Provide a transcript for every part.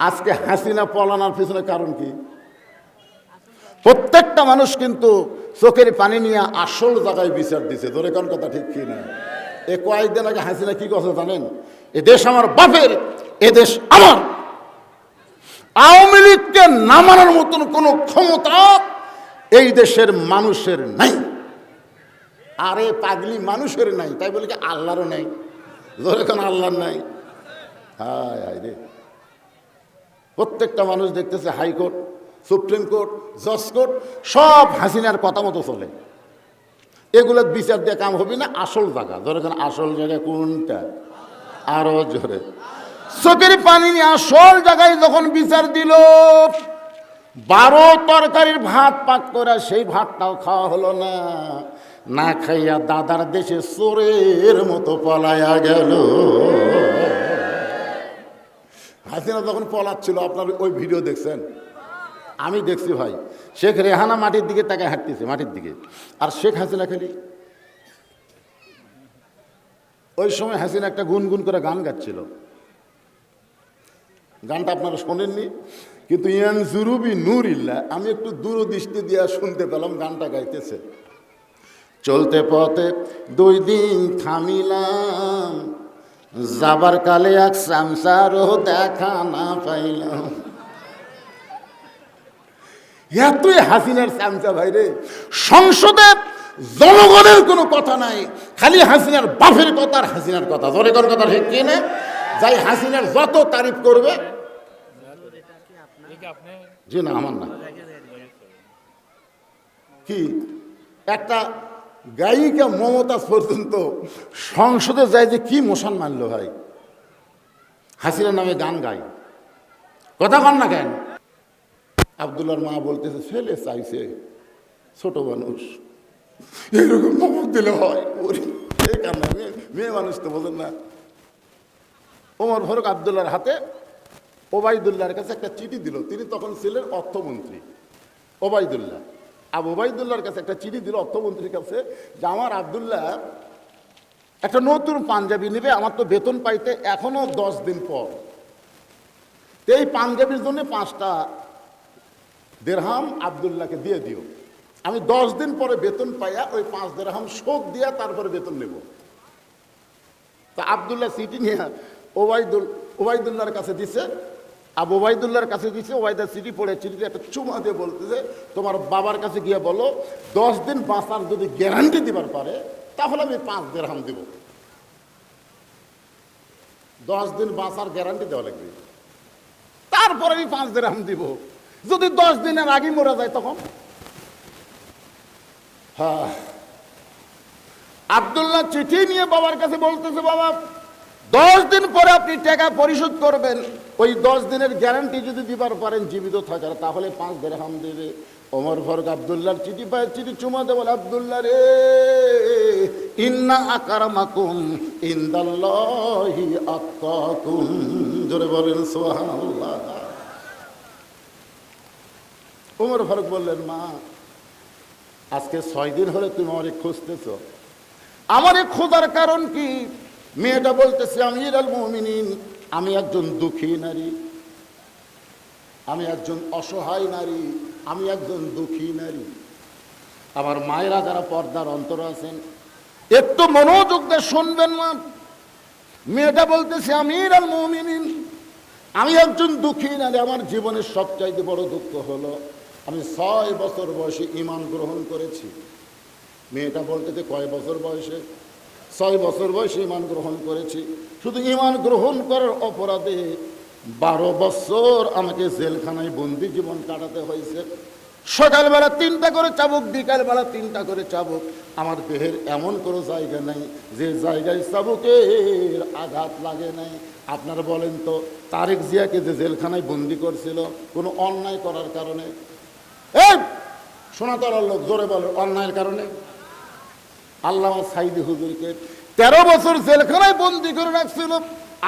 আজকে হাসিনা পলানোর পিছনে কারণ কি? প্রত্যেকটা মানুষ কিন্তু চোখের পানি নিয়ে আসল জায়গায় বিচার দিছে। ধরে কোন কথা ঠিক কি না? এ কয়েকদিন আগে হাসিনা কি কথা জানেন? এ দেশ আমার বাপের, এ দেশ আমার। আওয়ামী লীগকে নামানোর মতন কোনো ক্ষমতা এই দেশের মানুষের নাই। আরে পাগলি মানুষের নাই, তাই বলে কি আল্লাহরও নাই? ধরে কোন আল্লাহর নাই? হায় হায় রে। প্রত্যেকটা মানুষ দেখতেছে হাইকোর্ট সুপ্রিম কোর্ট, জজ কোর্ট, সব হাসিনার কথা মতো চলে। এগুলো বিচার দিয়ে কাম হবে না? আসল জায়গা। ধরে আসল জায়গা কোনটা? আরও জোরে। চোখের পানি নিয়ে আসল জায়গায় যখন বিচার দিল, বারো তরকারির ভাত পাক করে সেই ভাতটাও খাওয়া হলো না। না খাইয়া দাদার দেশে চোরের মতো পলায়া গেল। হাসিনা যখন পলাচ্ছিল, আপনার ওই ভিডিও দেখছেন? আমি দেখছি ভাই। শেখ রেহানা মাটির দিকে তাকে হাঁটতেছে, মাটির দিকে। আর শেখ হাসিনা খালি ওই সময় হাসিনা একটা গুনগুন করে গান গাচ্ছিল। গানটা আপনারা শোনেননি, কিন্তু ইয়ান জুরুবি নূর ইল্লা আমি একটু দূরদৃষ্টি দিয়া শুনতে পেলাম গানটা গাইতেছে। চলতে পথে দুই দিন থামিলাম যাবার কালে এক সামসারও দেখা না পাইলাম। এতই হাসিনার চামচা ভাই রে সংসদে জনগণের কোনো কথা নাই, খালি হাসিনার বাফের কথা আর হাসিনার কথা। কোন কথা ঠিক কি না? যাই হাসিনার যত তারিফ করবে, জি না, আমার না। কি? একটা গায়িকা মমতাজ পর্যন্ত সংসদে যায় যে কি মোশন মানলো ভাই? হাসিনার নামে গান গাই কথা কন না কেন? আবদুল্লার মা বলতেছে, ছেলে চাইছে ছোট মানুষ। এরকম নমক দিলে হয়। মেয়ে মেয়ে মানুষ তো বোঝেন না। ওমর ফারুক আবদুল্লার হাতে ওবায়দুল্লাহর কাছে একটা চিঠি দিল। তিনি তখন ছিলেন অর্থমন্ত্রী। ওবায়দুল্লাহ। আবু ওবায়দুল্লাহর কাছে একটা চিঠি দিল অর্থমন্ত্রীর কাছে যে, আমার আবদুল্লাহ একটা নতুন পাঞ্জাবি নেবে, আমার তো বেতন পাইতে এখনও দশ দিন পর। এই পাঞ্জাবির জন্য পাঁচটা দেড়হাম আবদুল্লাহকে দিয়ে দিও। আমি দশ দিন পরে বেতন পাইয়া ওই পাঁচ দেড়হাম শোক দিয়া তারপরে বেতন নেব। তা আবদুল্লাহ সিটি নিয়ে ওবায়দুল ওবায়দুল্লাহর কাছে দিছে। আবু ওবায়দুল্লাহর কাছে দিছে ওবায়দা চিঠি পড়ে চিঠিতে একটা চুমা দিয়ে বলতেছে, তোমার বাবার কাছে গিয়ে বলো, দশ দিন বাঁচার যদি গ্যারান্টি দিবার পারে, তাহলে আমি পাঁচ দেড়হাম দিব। দশ দিন বাঁচার গ্যারান্টি দেওয়া লাগবে। তারপরে আমি পাঁচ দেড়হাম দিব। যদি দশ দিনের আগে মরে যায় তখন? হ্যাঁ। আবদুল্লাহ চিঠি নিয়ে বাবার কাছে বলতেছে, বাবা দশ দিন পরে আপনি টাকা পরিশোধ করবেন, ওই দশ দিনের গ্যারান্টি যদি দিবার পারেন জীবিত থাকার, তাহলে পাঁচ দেড়হাম দেবে। ওমর ফারুক আবদুল্লাহর চিঠি পায় চিঠি চুমা দেবো আবদুল্লাহ রে, ইন্না আকারামাকুম ইন্দাল্লাহি আত্মাকুম জোরে বলেন, সুবহানাল্লাহ। ওমর ফারুক বললেন, মা, আজকে ছয় দিন হলে তুমি আমারে খুঁজতেছ। আমারে খোঁজার কারণ কি? মেয়েটা বলতেছে, আমি আল মমিনিন, আমি একজন দুঃখী নারী, আমি একজন অসহায় নারী, আমি একজন দুঃখী নারী। আমার মায়েরা যারা পর্দার অন্তর আছেন, একটু মনোযোগ দিয়ে শুনবেন না। মেয়েটা বলতেছে, আমি আল মমিনিন, আমি একজন দুঃখী নারী, আমার জীবনের সবচাইতে বড় দুঃখ হলো, আমি ছয় বছর বয়সে ইমান গ্রহণ করেছি। মেয়েটা বলতেছে, কয় বছর বয়সে? ছয় বছর বয়সে ইমান গ্রহণ করেছি। শুধু ইমান গ্রহণ করার অপরাধে বারো বছর আমাকে জেলখানায় বন্দি জীবন কাটাতে হয়েছে। সকালবেলা তিনটা করে চাবুক, বিকালবেলা তিনটা করে চাবুক। আমার দেহের এমন কোনো জায়গা নাই যে জায়গায় চাবুকের আঘাত লাগে নাই। আপনারা বলেন তো, তারেক জিয়াকে যে জেলখানায় বন্দি করছিল, কোনো অন্যায় করার কারণে? এই সোনাতলার লোক, জোরে বলে, অন্যায়ের কারণে? আল্লাহ সাইদি হুজুরকে তেরো বছর জেলখানায় বন্দি করে রাখছিল।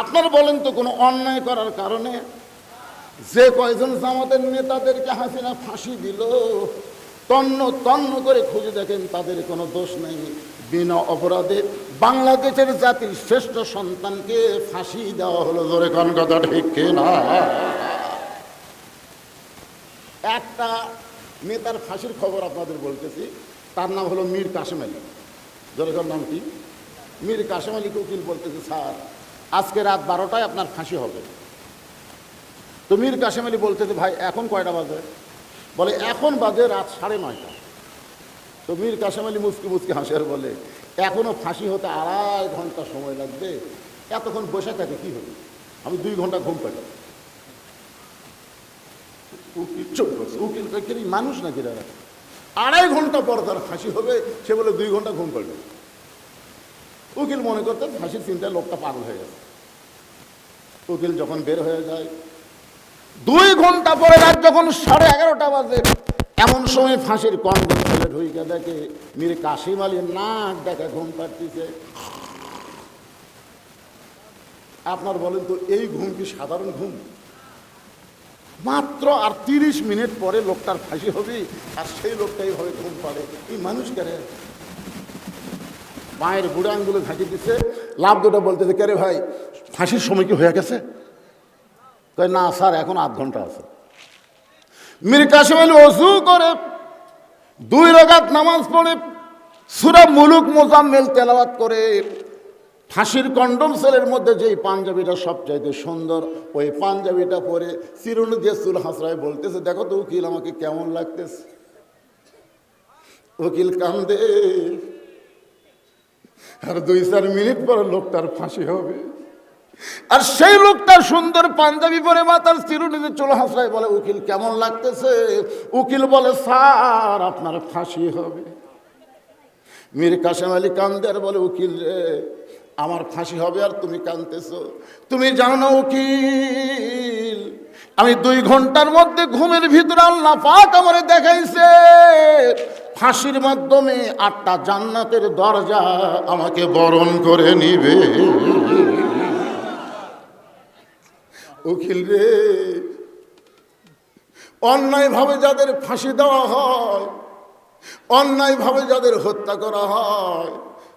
আপনারা বলেন তো কোনো অন্যায় করার কারণে? যে কয়জন জামাতের নেতাদেরকে হাসিনা ফাঁসি দিল, তন্ন তন্ন করে খুঁজে দেখেন তাদের কোনো দোষ নেই। বিনা অপরাধে বাংলাদেশের জাতির শ্রেষ্ঠ সন্তানকে ফাঁসি দেওয়া হলো ধরে কোন কথা ঠিক না? একটা নেতার ফাঁসির খবর আপনাদের বলতেছি, তার নাম হলো মীর কাশেম আলী। জনগণ নাম কি? মীর কাশেম আলীকে উকিল বলতেছে স্যার, আজকে রাত বারোটায় আপনার ফাঁসি হবে। তো মীর কাশেম আলী বলতেছে, ভাই, এখন কয়টা বাজে? বলে, এখন বাজে রাত সাড়ে নয়টা। তো মীর কাশেম আলী মুসকি মুসকি হাসে আর বলে এখনও ফাঁসি হতে আড়াই ঘণ্টা সময় লাগবে। এতক্ষণ বসে থাকে কি হবে? আমি দুই ঘণ্টা ঘুম পাই উকিল করছে। উকিল মানুষ নাকি দাদা আড়াই ঘণ্টা পর তার ফাঁসি হবে, সে বলে দুই ঘণ্টা ঘুম পাড়বে। উকিল মনে করতেন ফাঁসির চিন্তায় লোকটা পাগল হয়ে গেছে। উকিল যখন বের হয়ে যায়, দুই ঘণ্টা পরে রাত যখন সাড়ে এগারোটা বাজে, এমন সময় ফাঁসির কন্ডম ফেলে ঢুইকে দেখে মীর কাশিম আলী নাক দেখা ঘুম পাড়তেছে। আপনার বলেন তো, এই ঘুম কি সাধারণ ঘুম? মাত্র আর তিরিশ মিনিট পরে লোকটার ফাঁসি হবে, আর সেই লোকটাই হবে ঘুম পাড়ে। এই মানুষ কেন মায়ের বুড়ো আঙ্গুলো ঘাঁটি দিচ্ছে লাভ দুটো বলতেছে, কে রে ভাই, ফাঁসির সময় কি হয়ে গেছে? কয়, না স্যার, এখন আধ ঘণ্টা আছে। মীর কাসিম অজু করে, দুই রকাত নামাজ পড়ে, সুরা মুলুক মোজাম্মেল তেলাওয়াত করে। ফাঁসির কন্ডম সেলের মধ্যে যেই পাঞ্জাবিটা সবচাইতে সুন্দর, ওই পাঞ্জাবিটা পরে চিরুনি দিয়ে চুল হাসরায় বলতেছে, দেখো তো উকিল, আমাকে কেমন লাগতেছে? উকিল কান্দে, আর দুই চার মিনিট পর লোকটার ফাঁসি হবে। আর সেই লোকটা সুন্দর পাঞ্জাবি পরে মাথার চিরুনিতে চুল হাসরায় বলে, উকিল, কেমন লাগতেছে? উকিল বলে, স্যার, আপনার ফাঁসি হবে। মীর কাসেম আলী কান্দে আর বলে, উকিল রে আমার ফাঁসি হবে আর তুমি কানতেছো তুমি জানো উকিল আমি দুই ঘণ্টার মধ্যে ঘুমের ভিতরে আল্লাহ পাক আমারে দেখাইছে। ফাঁসির মাধ্যমে আটটা জান্নাতের দরজা আমাকে বরণ করে নিবে। উকিল রে, অন্যায়ভাবে যাদের ফাঁসি দেওয়া হয়, অন্যায়ভাবে যাদের হত্যা করা হয়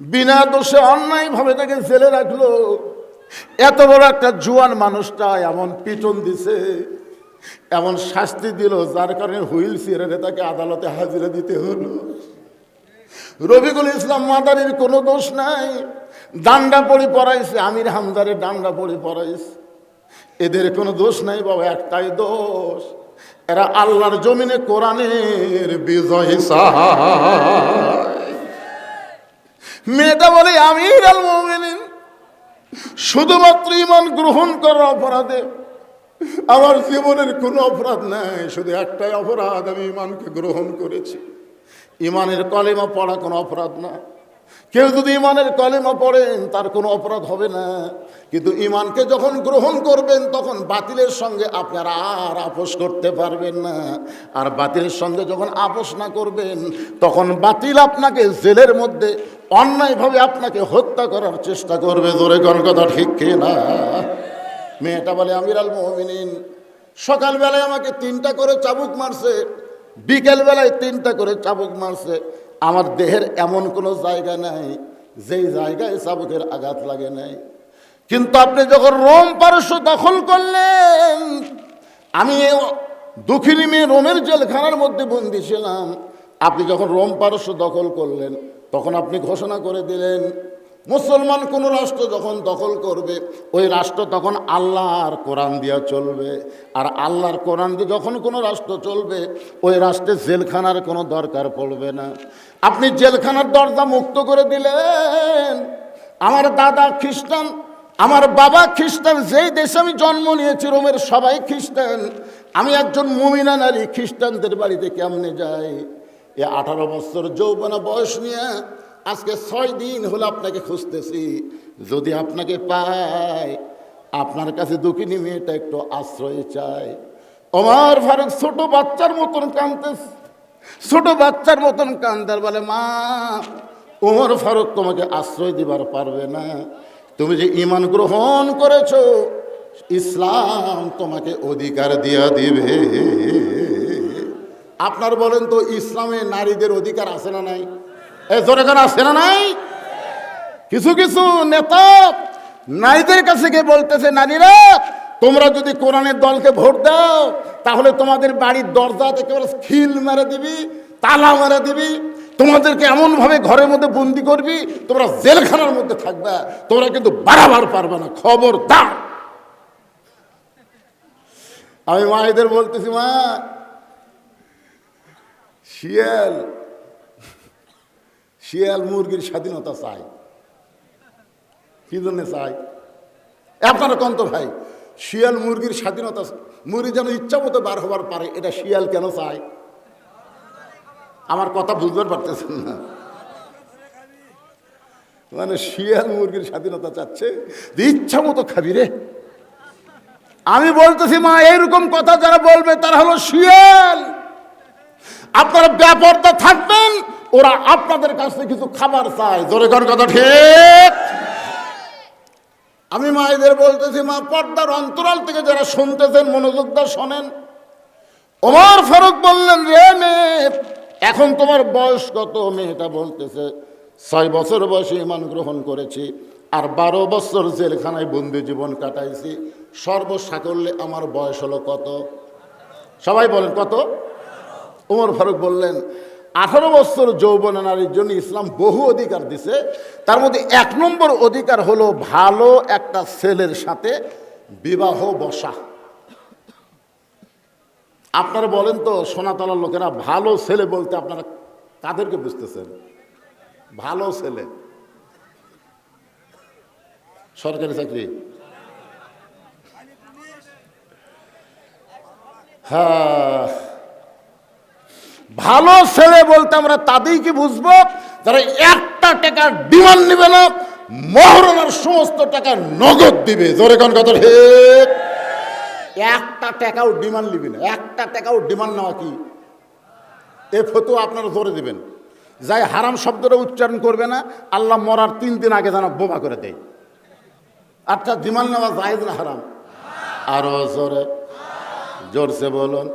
বিনা দোষে অন্যায়ভাবে তাকে জেলে রাখল। এত বড় একটা জুয়ান মানুষটা এমন পিটন দিছে, এমন শাস্তি দিল, যার কারণে হুইল চেয়ারে তাকে আদালতে হাজিরা দিতে হলো। রবিকুল ইসলাম মাদারির কোনো দোষ নাই। ডান্ডা পড়ি পড়াইছে, আমির হামদারের ডান্ডা পড়ি পড়াইছে। এদের কোনো দোষ নাই বাবা, একটাই দোষ, এরা আল্লাহর জমিনে কোরআনের বিজয় চায় মেয়েটা বলে মোমিনিন শুধুমাত্র ইমান গ্রহণ করার অপরাধে আমার জীবনের কোনো অপরাধ নাই, শুধু একটাই অপরাধ, আমি ইমানকে গ্রহণ করেছি। ইমানের কলেমা পড়া কোনো অপরাধ না। কেউ যদি ইমানের কলেমা পড়েন, তার কোনো অপরাধ হবে না। কিন্তু ইমানকে যখন গ্রহণ করবেন, তখন বাতিলের সঙ্গে আপনারা আর আপোষ করতে পারবেন না। আর বাতিলের সঙ্গে যখন আপোষ না করবেন, তখন বাতিল আপনাকে জেলের মধ্যে অন্যায়ভাবে আপনাকে হত্যা করার চেষ্টা করবে। জোরে কোন কথা ঠিক না মেয়েটা বলে আমির আল মোহামিনিন সকালবেলায় আমাকে তিনটা করে চাবুক মারছে, বিকেলবেলায় তিনটা করে চাবুক মারছে। আমার দেহের এমন কোনো জায়গা নাই, যেই জায়গায় চাবুকের আঘাত লাগে নাই। কিন্তু আপনি যখন রোম পারস্য দখল করলেন, আমি দুঃখিনী মেয়ে রোমের জেলখানার মধ্যে বন্দি ছিলাম। আপনি যখন রোম পারস্য দখল করলেন, তখন আপনি ঘোষণা করে দিলেন মুসলমান কোন রাষ্ট্র যখন দখল করবে, ওই রাষ্ট্র তখন আল্লাহর কোরআন দিয়া চলবে। আর আল্লাহর কোরআন দিয়ে যখন কোনো রাষ্ট্র চলবে, ওই রাষ্ট্রে জেলখানার কোনো দরকার পড়বে না। আপনি জেলখানার দরজা মুক্ত করে দিলেন। আমার দাদা খ্রিস্টান, আমার বাবা খ্রিস্টান, যেই দেশে আমি জন্ম নিয়েছি, রোমের সবাই খ্রিস্টান। আমি একজন মুমিনা নারী, খ্রিস্টানদের বাড়িতে কেমনে যাই? এ আঠারো বছর যৌবনা বয়স নিয়ে আজকে ছয় দিন হলো আপনাকে খুঁজতেছি। যদি আপনাকে পাই আপনার কাছে দুঃখিনী মেয়েটা একটু আশ্রয় চাই আমার ফারুক ছোট বাচ্চার মতন কাঁদতেছে। ছোট বাচ্চার মতন কান্দার বলে, মা, ওমর ফারুক তোমাকে আশ্রয় দিবার পারবে না। তুমি যে ইমান গ্রহণ করেছ, ইসলাম তোমাকে অধিকার দিয়া দিবে। আপনার বলেন তো, ইসলামে নারীদের অধিকার আছে না নাই? এ জোরে আছে না নাই? কিছু কিছু নেতা নারীদের কাছে গিয়ে বলতেছে, নারীরা, তোমরা যদি কোরআনের দলকে ভোট দাও, তাহলে তোমাদের বাড়ির দরজা একেবারে খিল মেরে দিবি, তালা মেরে দিবি। তোমাদেরকে এমনভাবে ঘরের মধ্যে বন্দি করবি, তোমরা জেলখানার মধ্যে থাকবে। তোমরা কিন্তু বাড়াবার পারবে না। খবর দাও আমি মায়েদের বলতেছি, মা, শিয়াল শিয়াল মুরগির স্বাধীনতা চাই। কি জন্য চাই? আপনারা কন্ত ভাই, শিয়াল মুরগির স্বাধীনতা, মুরগি যেন ইচ্ছা মতো বার হবার পারে, এটা শিয়াল কেন চায়? আমার কথা বুঝতে পারতেছেন না। মানে শিয়াল মুরগির স্বাধীনতা চাচ্ছে, যে ইচ্ছা মতো খাবি রে। আমি বলতেছি, মা এইরকম কথা যারা বলবে, তারা হলো শিয়াল। আপনারা ব্যাপারটা থাকবেন, ওরা আপনাদের কাছ থেকে কিছু খাবার চায়। জোরে কর কথা ঠিক? আমি মায়েদের বলতেছি, মা, পর্দার অন্তরাল থেকে যারা শুনতেছেন মনোযোগ দা শোনেন। ওমর ফারুক বললেন, রে মেয়ে, এখন তোমার বয়স কত? মেয়েটা বলতেছে, ছয় বছর বয়সে ইমান গ্রহণ করেছি আর বারো বছর জেলখানায় বন্দি জীবন কাটাইছি। সর্বসাকল্যে আমার বয়স হলো কত? সবাই বলেন, কত? ওমর ফারুক বললেন, আঠারো বছর যৌবন নারীর জন্য ইসলাম বহু অধিকার দিছে, তার মধ্যে এক নম্বর অধিকার হলো ভালো একটা ছেলের সাথে বিবাহ বসা। আপনারা বলেন তো, সোনাতলার লোকেরা ভালো ছেলে বলতে আপনারা কাদেরকে বুঝতেছেন? ভালো ছেলে। সরকারি চাকরি? হ্যাঁ। ভালো ছেলে বলতে আমরা তাদেরকে বুঝব যারা একটা টাকা ডিমান্ড নেবে না মহরণের সমস্ত টাকা নগদ দিবে। জোরে কোন কথা ঠিক? একটা টাকাও ডিমান্ড নিবি না। একটা টাকাও ডিমান্ড নেওয়া কি? এ ফটো আপনারা জোরে দিবেন। যাই হারাম শব্দটা উচ্চারণ করবে না, আল্লাহ মরার তিন দিন আগে যেন বোমা করে দেয়। আচ্ছা ডিমান্ড নেওয়া যায় না হারাম? আরও জোরে। জোরসে বলুন।